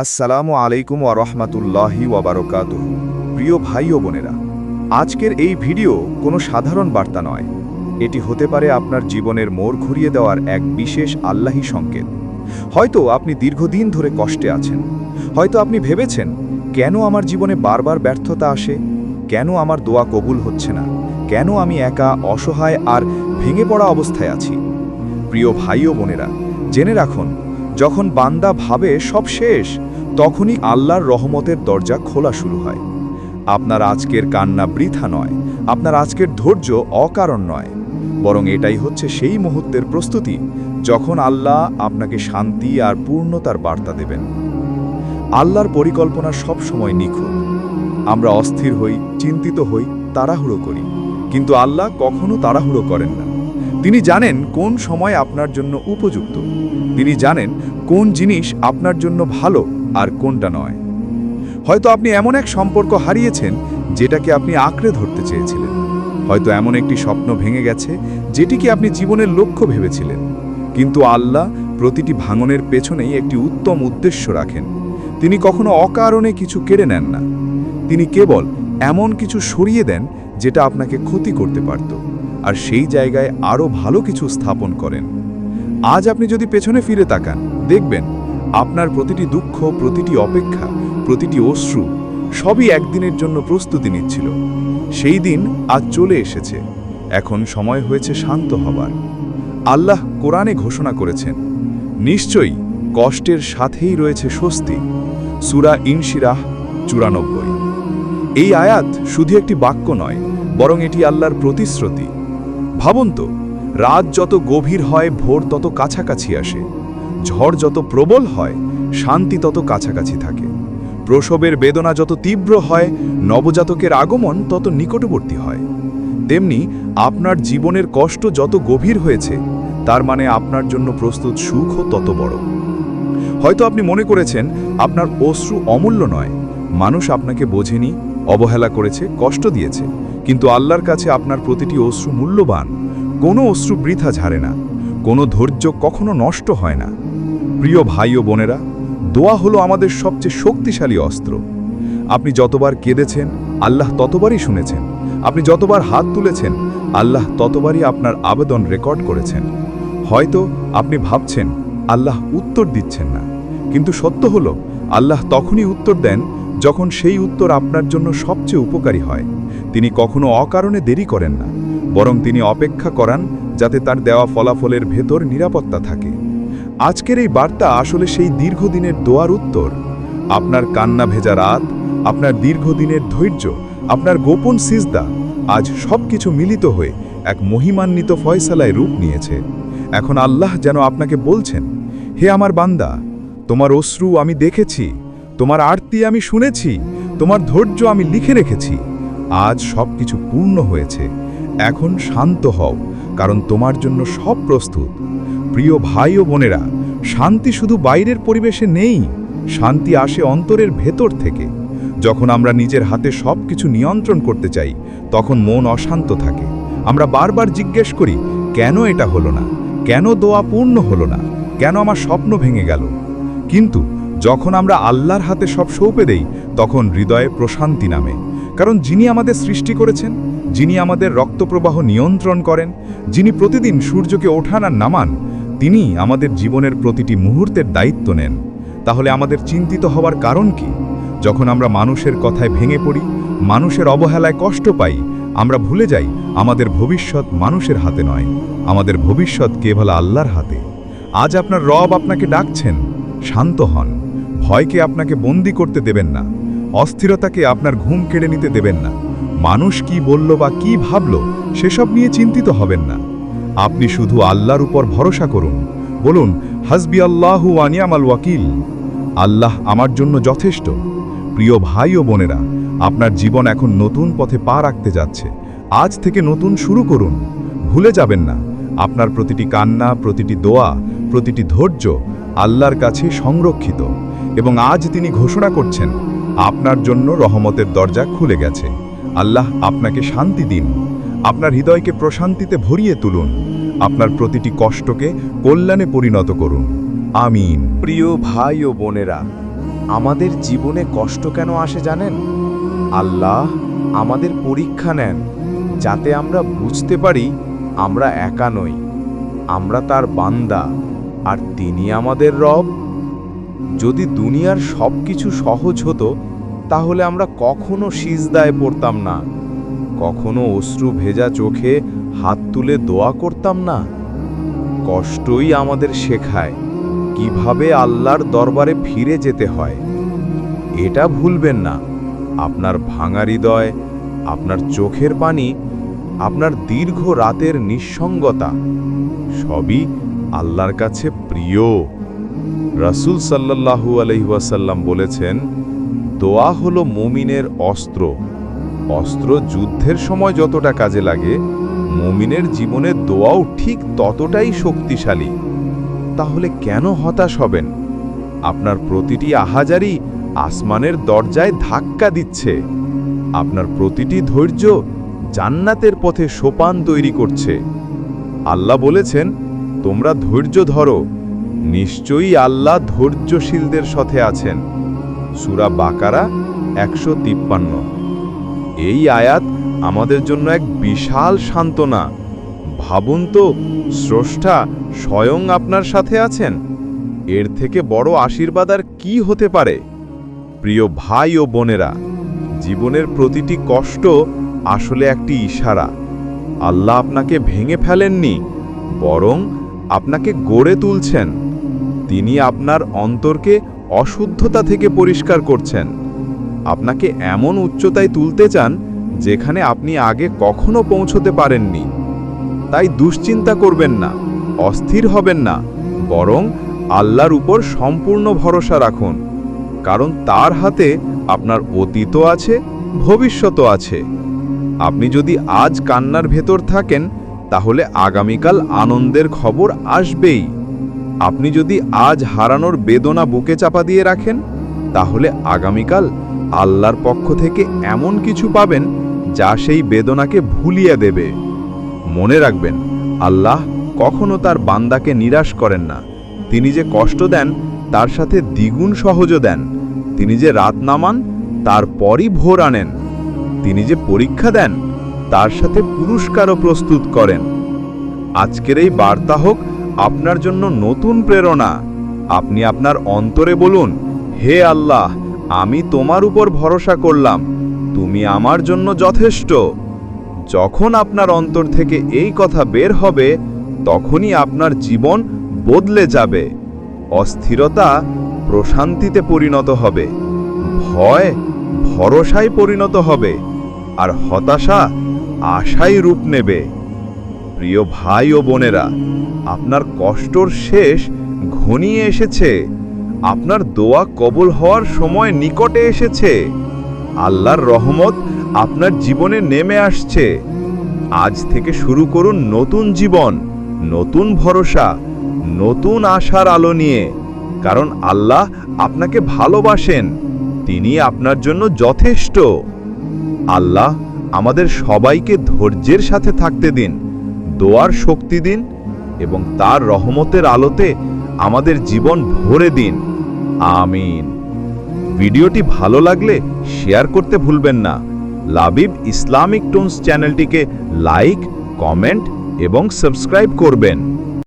আসসালামু আলাইকুম ওরহমাতুল্লাহি ওয়াবারকাত প্রিয় ভাই ও বোনেরা, আজকের এই ভিডিও কোনো সাধারণ বার্তা নয়। এটি হতে পারে আপনার জীবনের মোড় ঘুরিয়ে দেওয়ার এক বিশেষ আল্লাহি সংকেত। হয়তো আপনি দীর্ঘদিন ধরে কষ্টে আছেন। হয়তো আপনি ভেবেছেন, কেন আমার জীবনে বারবার ব্যর্থতা আসে? কেন আমার দোয়া কবুল হচ্ছে না? কেন আমি একা, অসহায় আর ভেঙে পড়া অবস্থায় আছি? প্রিয় ভাই ও বোনেরা, জেনে রাখুন যখন বান্দা ভাবে সব শেষ, তখনই আল্লাহর রহমতের দরজা খোলা শুরু হয়। আপনার আজকের কান্না বৃথা নয়, আপনার আজকের ধৈর্য অকারণ নয়। বরং এটাই হচ্ছে সেই মুহূর্তের প্রস্তুতি, যখন আল্লাহ আপনাকে শান্তি আর পূর্ণতার বার্তা দেবেন। আল্লাহর পরিকল্পনা সব সময় নিখুঁত। আমরা অস্থির হই, চিন্তিত হই, তাড়াহুড়ো করি। কিন্তু আল্লাহ কখনো তাড়াহুড়ো করেন না। তিনি জানেন কোন সময় আপনার জন্য উপযুক্ত। তিনি জানেন কোন জিনিস আপনার জন্য ভালো আর কোনটা নয়। হয়তো আপনি এমন এক সম্পর্ক হারিয়েছেন যেটাকে আপনি আঁকড়ে ধরতে চেয়েছিলেন। হয়তো এমন একটি স্বপ্ন ভেঙে গেছে যেটিকে আপনি জীবনের লক্ষ্য ভেবেছিলেন। কিন্তু আল্লাহ প্রতিটি ভাঙনের পেছনেই একটি উত্তম উদ্দেশ্য রাখেন। তিনি কখনো অকারণে কিছু কেড়ে নেন না। তিনি কেবল এমন কিছু সরিয়ে দেন যেটা আপনাকে ক্ষতি করতে পারত। আর সেই জায়গায় আরও ভালো কিছু স্থাপন করেন। আজ আপনি যদি পেছনে ফিরে তাকান, দেখবেন আপনার প্রতিটি দুঃখ, প্রতিটি অপেক্ষা, প্রতিটি অশ্রু সবই একদিনের জন্য প্রস্তুতি নিচ্ছিল। সেই দিন আজ চলে এসেছে। এখন সময় হয়েছে শান্ত হবার। আল্লাহ কোরআনে ঘোষণা করেছেন, নিশ্চয়ই কষ্টের সাথেই রয়েছে স্বস্তি। সুরা ইনশিরাহ চুরানব্বই। এই আয়াত শুধু একটি বাক্য নয়, বরং এটি আল্লাহর প্রতিশ্রুতি। ভাবুন তো রাত যত গভীর হয়, ভোর তত কাছাকাছি আসে। ঝড় যত প্রবল হয়, শান্তি তত কাছাকাছি থাকে। প্রসবের বেদনা যত তীব্র হয়, নবজাতকের আগমন তত নিকটবর্তী হয়। তেমনি আপনার জীবনের কষ্ট যত গভীর হয়েছে, তার মানে আপনার জন্য প্রস্তুত সুখও তত বড়। হয়তো আপনি মনে করেছেন, আপনার অশ্রু অমূল্য নয়। মানুষ আপনাকে বোঝেনি, অবহেলা করেছে, কষ্ট দিয়েছে। কিন্তু আল্লাহর কাছে আপনার প্রতিটি অশ্রু মূল্যবান। কোনো অশ্রু বৃথা ঝাড়ে না, কোনো ধৈর্য কখনো নষ্ট হয় না। প্রিয় ভাই ও বোনেরা, দোয়া হলো আমাদের সবচেয়ে শক্তিশালী অস্ত্র। আপনি যতবার কেঁদেছেন, আল্লাহ ততবারই শুনেছেন। আপনি যতবার হাত তুলেছেন, আল্লাহ ততবারই আপনার আবেদন রেকর্ড করেছেন। হয়তো আপনি ভাবছেন, আল্লাহ উত্তর দিচ্ছেন না। কিন্তু সত্য হল, আল্লাহ তখনই উত্তর দেন যখন সেই উত্তর আপনার জন্য সবচেয়ে উপকারী হয়। তিনি কখনো অকারণে দেরি করেন না। বরং তিনি অপেক্ষা করান যাতে তার দেওয়া ফলাফলের ভেতর নিরাপত্তা থাকে। আজকের এই বার্তা আসলে সেই দীর্ঘদিনের দোয়ার উত্তর। আপনার কান্না ভেজা রাত, আপনার দীর্ঘদিনের ধৈর্য, আপনার গোপন সিজদা আজ সবকিছু মিলিত হয়ে এক মহিমান্বিত ফয়সালায় রূপ নিয়েছে। এখন আল্লাহ যেন আপনাকে বলছেন, হে আমার বান্দা, তোমার অশ্রু আমি দেখেছি, তোমার আরতি আমি শুনেছি, তোমার ধৈর্য আমি লিখে রেখেছি, আজ সবকিছু পূর্ণ হয়েছে। এখন শান্ত হও, কারণ তোমার জন্য সব প্রস্তুত। প্রিয় ভাই ও বোনেরা, শান্তি শুধু বাইরের পরিবেশে নেই, শান্তি আসে অন্তরের ভেতর থেকে। যখন আমরা নিজের হাতে সব কিছু নিয়ন্ত্রণ করতে চাই, তখন মন অশান্ত থাকে। আমরা বারবার জিজ্ঞেস করি, কেন এটা হলো না? কেন দোয়া পূর্ণ হলো না? কেন আমার স্বপ্ন ভেঙে গেল? কিন্তু যখন আমরা আল্লাহর হাতে সব সৌপে দেই, তখন হৃদয়ে প্রশান্তি নামে। কারণ যিনি আমাদের সৃষ্টি করেছেন, যিনি আমাদের রক্তপ্রবাহ নিয়ন্ত্রণ করেন, যিনি প্রতিদিন সূর্যকে ওঠান আর নামান, তিনি আমাদের জীবনের প্রতিটি মুহূর্তের দায়িত্ব নেন। তাহলে আমাদের চিন্তিত হওয়ার কারণ কি? যখন আমরা মানুষের কথায় ভেঙে পড়ি, মানুষের অবহেলায় কষ্ট পাই, আমরা ভুলে যাই আমাদের ভবিষ্যৎ মানুষের হাতে নয়, আমাদের ভবিষ্যৎ কেবল আল্লাহর হাতে। আজ আপনার রব আপনাকে ডাকছেন, শান্ত হন, ভয়কে আপনাকে বন্দি করতে দেবেন না। অস্থিরতাকে আপনার ঘুম কেড়ে নিতে দেবেন না। মানুষ কি বলল বা কি ভাবল, সেসব নিয়ে চিন্তিত হবেন না। আপনি শুধু আল্লাহর উপর ভরসা করুন। বলুন, হাসবি আল্লাহু আনিয়ামাল ওয়াকিল। আল্লাহ আমার জন্য যথেষ্ট। প্রিয় ভাই ও বোনেরা, আপনার জীবন এখন নতুন পথে পা রাখতে যাচ্ছে। আজ থেকে নতুন শুরু করুন। ভুলে যাবেন না, আপনার প্রতিটি কান্না, প্রতিটি দোয়া, প্রতিটি ধৈর্য আল্লাহর কাছে সংরক্ষিত। এবং আজ তিনি ঘোষণা করছেন আপনার জন্য রহমতের দরজা খুলে গেছে। আল্লাহ আপনাকে শান্তি দিন। আপনার হৃদয়কে প্রশান্তিতে ভরিয়ে তুলুন। আপনার প্রতিটি কষ্টকে কল্যাণে পরিণত করুন। আমিন। প্রিয় ভাই ও বোনেরা, আমাদের জীবনে কষ্ট কেন আসে জানেন? আল্লাহ আমাদের পরীক্ষা নেন, যাতে আমরা বুঝতে পারি আমরা একা নই। আমরা তার বান্দা, আর তিনি আমাদের রব। যদি দুনিয়ার সব কিছু সহজ হতো, তাহলে আমরা কখনো সিজদায় পড়তাম না। কখনো অশ্রু ভেজা চোখে হাত তুলে দোয়া করতাম না। কষ্টই আমাদের শেখায় কীভাবে আল্লাহর দরবারে ফিরে যেতে হয়। এটা ভুলবেন না। আপনার ভাঙা হৃদয়, আপনার চোখের পানি, আপনার দীর্ঘ রাতের নিঃসঙ্গতা, সবই আল্লাহর কাছে প্রিয়। রাসূল সাল্লাল্লাহু আলাইহি ওয়াসাল্লাম বলেছেন, দোয়া হল মুমিনের অস্ত্র। অস্ত্র যুদ্ধের সময় যতটা কাজে লাগে, মুমিনের জীবনে দোয়াও ঠিক ততটাই শক্তিশালী। তাহলে কেন হতাশ হবেন? আপনার প্রতিটি আহাজারি আসমানের দরজায় ধাক্কা দিচ্ছে। আপনার প্রতিটি ধৈর্য জান্নাতের পথে সোপান তৈরি করছে। আল্লাহ বলেছেন, তোমরা ধৈর্য ধরো নিশ্চয়ই আল্লাহ ধৈর্যশীলদের সাথে আছেন। সুরা বাকারা একশো তিপ্পান্ন। এই আয়াত আমাদের জন্য এক বিশাল সান্ত্বনা। ভাবুন তো, স্রষ্টা স্বয়ং আপনার সাথে আছেন? এর থেকে বড় আশীর্বাদ আর কি হতে পারে? প্রিয় ভাই ও বোনেরা, জীবনের প্রতিটি কষ্ট আসলে একটি ইশারা। আল্লাহ আপনাকে ভেঙে ফেলেননি, বরং আপনাকে গড়ে তুলছেন। তিনি আপনার অন্তরকে অশুদ্ধতা থেকে পরিষ্কার করছেন। আপনাকে এমন উচ্চতায় তুলতে চান, যেখানে আপনি আগে কখনো পৌঁছতে পারেননি। তাই দুশ্চিন্তা করবেন না, অস্থির হবেন না, বরং আল্লাহর উপর সম্পূর্ণ ভরসা রাখুন, কারণ তার হাতে আপনার অতীতও আছে, ভবিষ্যতও আছে। আপনি যদি আজ কান্নার ভেতর থাকেন, তাহলে আগামীকাল আনন্দের খবর আসবেই। আপনি যদি আজ হারানোর বেদনা বুকে চাপা দিয়ে রাখেন, তাহলে আগামীকাল আল্লাহর পক্ষ থেকে এমন কিছু পাবেন যা সেই বেদনাকে ভুলিয়ে দেবে। মনে রাখবেন, আল্লাহ কখনো তার বান্দাকে নিরাশ করেন না। তিনি যে কষ্ট দেন, তার সাথে দ্বিগুণ সহজও দেন। তিনি যে রাত নামান তারপরই ভোর আনেন। তিনি যে পরীক্ষা দেন, তার সাথে পুরস্কারও প্রস্তুত করেন। আজকের এই বার্তা হোক আপনার জন্য নতুন প্রেরণা। আপনি আপনার অন্তরে বলুন, হে আল্লাহ, আমি তোমার উপর ভরসা করলাম। তুমি আমার জন্য যথেষ্ট। যখন আপনার অন্তর থেকে এই কথা বের হবে, তখনই আপনার জীবন বদলে যাবে। অস্থিরতা প্রশান্তিতে পরিণত হবে। ভয় ভরসায় পরিণত হবে। আর হতাশা আশায় রূপ নেবে। প্রিয় ভাই ও বোনেরা আপনার কষ্টর শেষ ঘনিয়ে এসেছে। আপনার দোয়া কবুল হওয়ার সময় নিকটে এসেছে। আল্লাহর রহমত আপনার জীবনে নেমে আসছে। আজ থেকে শুরু করুন নতুন জীবন, নতুন ভরসা, নতুন আশার আলো নিয়ে। কারণ আল্লাহ আপনাকে ভালোবাসেন, তিনি আপনার জন্য যথেষ্ট। আল্লাহ আমাদের সবাইকে ধৈর্যের সাথে থাকতে দিন, দোয়ার শক্তি দিন এবং তার রহমতের আলোতে আমাদের জীবন ভরে দিন। আমিন। ভিডিওটি ভালো লাগলে শেয়ার করতে ভুলবেন না। লাবিব ইসলামিক টোনস চ্যানেলটিকে লাইক, কমেন্ট এবং সাবস্ক্রাইব করবেন।